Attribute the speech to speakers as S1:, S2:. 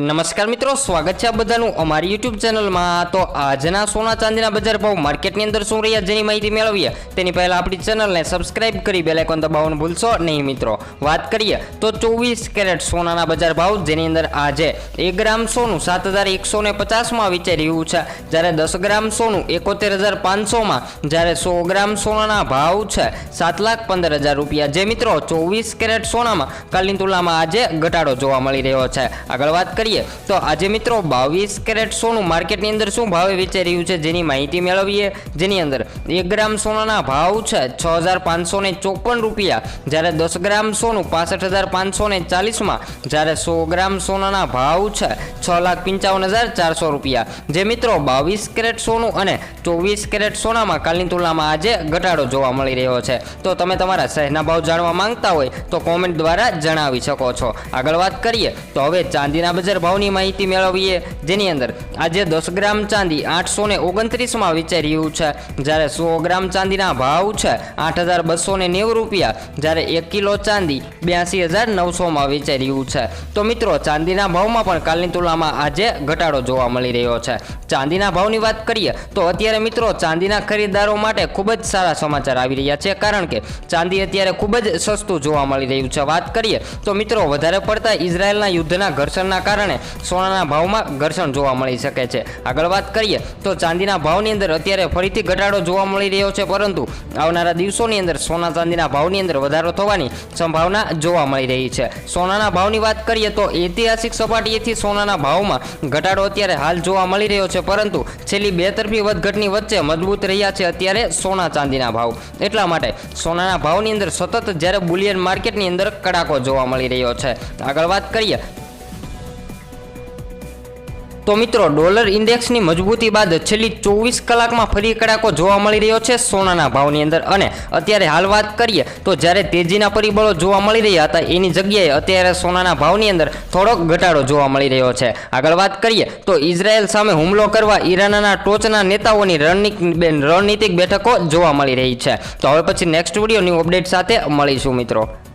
S1: નમસ્કાર મિત્રો, સ્વાગત છે આ બધાનું અમારી યુટ્યુબ ચેનલમાં. તો આજના સોના ચાંદીના બજાર ભાવ માર્કેટની અંદર શું રહ્યા જેની માહિતી મેળવીએ? તેની પહેલાં આપણી ચેનલને સબસ્ક્રાઇબ કરી બેલ આઇકોન દબાવવાનું ભૂલશો નહીં મિત્રો. વાત કરીએ તો ચોવીસ કેરેટ સોનાના બજાર ભાવ જેની અંદર આજે એક ગ્રામ સોનું સાત હજાર એકસો ને પચાસમાં વેચાઈ રહ્યું છે. જ્યારે દસ ગ્રામ સોનું એકોતેર હજાર પાંચસોમાં, જ્યારે સો ગ્રામ સોનાના ભાવ છે સાત લાખ પંદર હજાર રૂપિયા. જે મિત્રો ચોવીસ કેરેટ સોનામાં કાલની તુલનામાં આજે ઘટાડો જોવા મળી રહ્યો છે. આગળ વાત કરીએ તો આજે મિત્રો બાવીસ કેરેટ સોનું માર્કેટની અંદર શું ભાવે વેચાઈ રહ્યું છે જેની માહિતી મેળવીએ. જેની અંદર એક ગ્રામ સોનાના ભાવ છે છ હજાર પાંચસો ને ચોપન રૂપિયા. જ્યારે દસ ગ્રામ સોનું પાસઠ હજાર પાંચસો ને ચાલીસમાં. જ્યારે સો ગ્રામ સોનાના ભાવ છે છ લાખ પંચાવન હજાર ચારસો રૂપિયા. જે મિત્રો બાવીસ કેરેટ સોનું અને ચોવીસ કેરેટ સોનામાં કાલની તુલનામાં આજે ઘટાડો જોવા મળી રહ્યો છે. તો તમે તમારા શહેરના ભાવ જાણવા માંગતા હોય તો કોમેન્ટ દ્વારા જણાવી શકો છો. આગળ વાત કરીએ તો હવે ચાંદીના બજાર ભાવની માહિતી મેળવીએ જેની અંદર આજે દસ ગ્રામ ચાંદી આઠસો ને ઓગણત્રીસમાં વેચાઈ રહ્યું છે. જ્યારે સો ગ્રામ ચાંદીના ભાવ છે આઠ હજાર બસો ને નેવું રૂપિયા. જ્યારે એક કિલો ચાંદી બ્યાસી હજાર નવસોમાં વેચાઈ રહ્યું છે. તો મિત્રો, ચાંદીના ભાવમાં પણ કાલની તુલનામાં આજે ઘટાડો જોવા મળી રહ્યો છે. ચાંદીના ભાવની વાત કરીએ, તો અત્યારે મિત્રો, ચાંદીના ખરીદદારો માટે ખૂબ જ સારા સમાચાર આવી રહ્યા છે. કારણ કે ચાંદી અત્યારે ખૂબ જ સસ્તું જોવા મળી રહ્યું છે. વાત કરીએ, તો મિત્રો, વધારે પડતા ઇઝરાયલના યુદ્ધના ઘર્ષણના કારણે સોનાના ભાવમાં ઘર્ષણ જોવા મળી શકે છે. આગળ વાત કરીએ તો ચાંદીના ભાવની અંદર અત્યારે ફરીથી ઘટાડો જોવા મળી રહ્યો છે, પરંતુ આવનારા દિવસોની અંદર સોના ચાંદીના ભાવની અંદર વધારો થવાની સંભાવના જોવા મળી રહી છે. સોનાના ભાવની વાત કરીએ તો ઐતિહાસિક સપાટીએથી સોનાના ભાવમાં ઘટાડો અત્યારે હાલ જોવા મળી રહ્યો છે, પરંતુ છેલ્લી બે તરફી વધઘટની વચ્ચે મજબૂત રહ્યા છે અત્યારે સોના ચાંદીના ભાવ. એટલા માટે સોનાના ભાવની અંદર સતત જ્યારે બુલિયન માર્કેટની અંદર કડાકો જોવા મળી રહ્યો છે. આગળ વાત કરીએ તો મિત્રો, ડોલર ઇન્ડેક્સની મજબૂતી બાદ છેલ્લી ચોવીસ કલાકમાં ફરી કડાકો જોવા મળી રહ્યો છે સોનાના ભાવની અંદર. અને અત્યારે હાલ વાત કરીએ તો જ્યારે તેજીના પરિબળો જોવા મળી રહ્યા હતા, એની જગ્યાએ અત્યારે સોનાના ભાવની અંદર થોડોક ઘટાડો જોવા મળી રહ્યો છે. આગળ વાત કરીએ તો ઇઝરાયલ સામે હુમલો કરવા ઈરાનના ટોચના નેતાઓની રણનીતિ રણનીતિક બેઠકો જોવા મળી રહી છે. તો હવે પછી નેક્સ્ટ વિડીયોની અપડેટ સાથે મળીશું મિત્રો.